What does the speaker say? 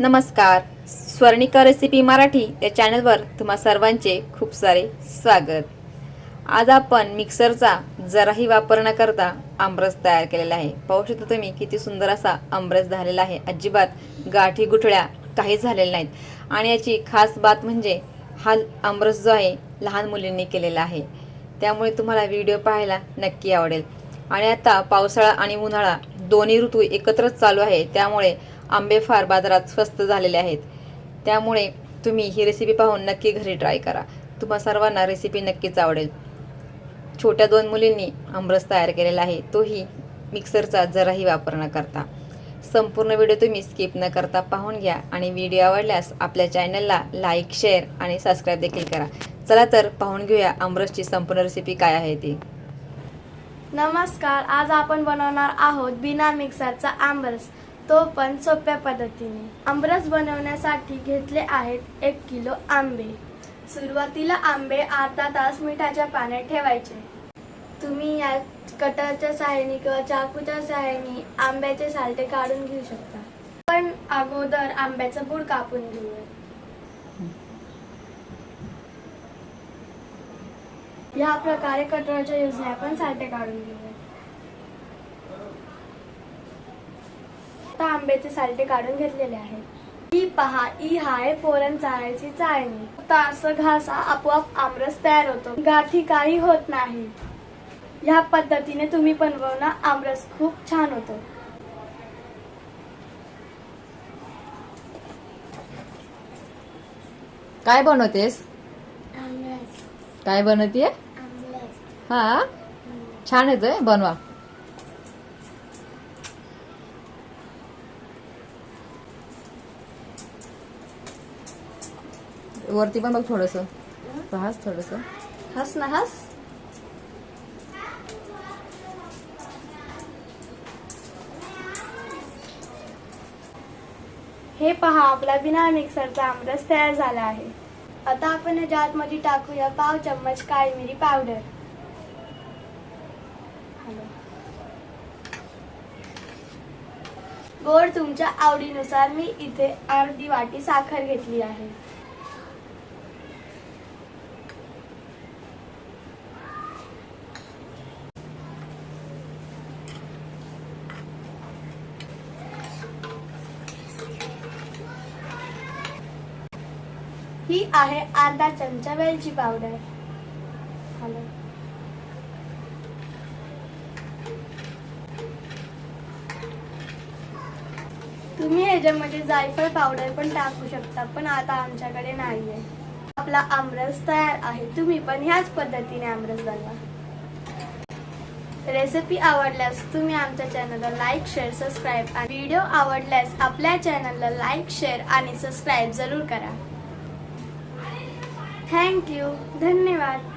नमस्कार. स्वर्णिका रेसिपी मराठी या चॅनलवर तुम्हा सर्वांचे खूप सारे स्वागत. आज आपण मिक्सरचा जराही वापर न करता आमरस तयार केलेला आहे. पाहू शकता तुम्ही किती सुंदर असा आमरस झालेला आहे. अजिबात गाठी गुठळ्या काही झालेल्या नाहीत. आणि याची खास बात म्हणजे हा आमरस जो आहे लहान मुलींनी केलेला आहे. त्यामुळे तुम्हाला व्हिडिओ पाहायला नक्की आवडेल. आणि आता पावसाळा आणि उन्हाळा दोन्ही ऋतू एकत्रच चालू आहे. त्यामुळे आंबे फार बाजारात स्वस्त झालेले आहेत. त्यामुळे तुम्ही ही रेसिपी पाहून नक्की घरी ट्राय करा. तुम्हा सर्वांना रेसिपी नक्कीच आवडेल. छोट्या दोन मुलींनी आमरस तयार केलेला आहे तोही मिक्सरचा जराही वापर न करता. संपूर्ण व्हिडिओ तुम्ही स्किप न करता पाहून घ्या आणि व्हिडिओ आवडल्यास आपल्या चॅनलला लाईक शेअर आणि सबस्क्राईब देखील करा. चला तर पाहून घेऊया आमरसची संपूर्ण रेसिपी काय आहे ती. नमस्कार आज आपण बनवणार आहोत बिना मिक्सरचा आंबरस तो पण सोप्या पद्धतीने. आमरस बनवण्यासाठी घेतले आहेत एक किलो आंबे. सुरुवातीला आंबे अर्धा तास मिठाच्या पाण्यात ठेवायचे. तुम्ही या कटरच्या सहाय्याने किंवा चाकूच्या सहाय्याने आंब्याचे सालटे काढून घेऊ शकता. पण अगोदर आंब्याचं बूड कापून घेऊया. या प्रकारे कटरच्या युजने आपण सालटे काढून घेऊया. आता आंब्याचे सालटे काढून घेतलेले आहेत. ही पहा ई हाय पोरण चाळायची चाळणी. आता असं घासा आपोआप आमरस तयार होतो. गाठी काही होत नाही. ह्या पद्धतीने तुम्ही बनवणं आमरस खूप छान होतो. काय बनवतेस? काय बनवतीये? हा? छान येतोय बनवा. वरती पण बघ थोडस. पाहाच थोडस. हस ना हस. हे पहा आपला बिना मिक्सरचा आमरस तयार झाला आहे. आता आपण याच्या आतमध्ये टाकूया पाव चम्मच काळी मिरी पावडर. गोड तुमच्या आवडीनुसार मी इथे अर्धी वाटी साखर घेतली आहे. ही आहे अर्धा चमचा वेलची पावडर हॅलो. तुम्ही ह्याच्यामध्ये जायफळ पावडर पण टाकू शकता पण आता आमच्याकडे नाहीये. आपला आमरस तयार आहे. तुम्ही पण ह्याच पद्धतीने आमरस बनवा. रेसिपी आवडल्यास तुम्ही आमच्या चॅनलला लाईक शेअर सबस्क्राईब आणि व्हिडिओ आवडल्यास आपल्या चॅनलला लाईक शेअर आणि सबस्क्राईब जरूर करा. थँक्यू धन्यवाद.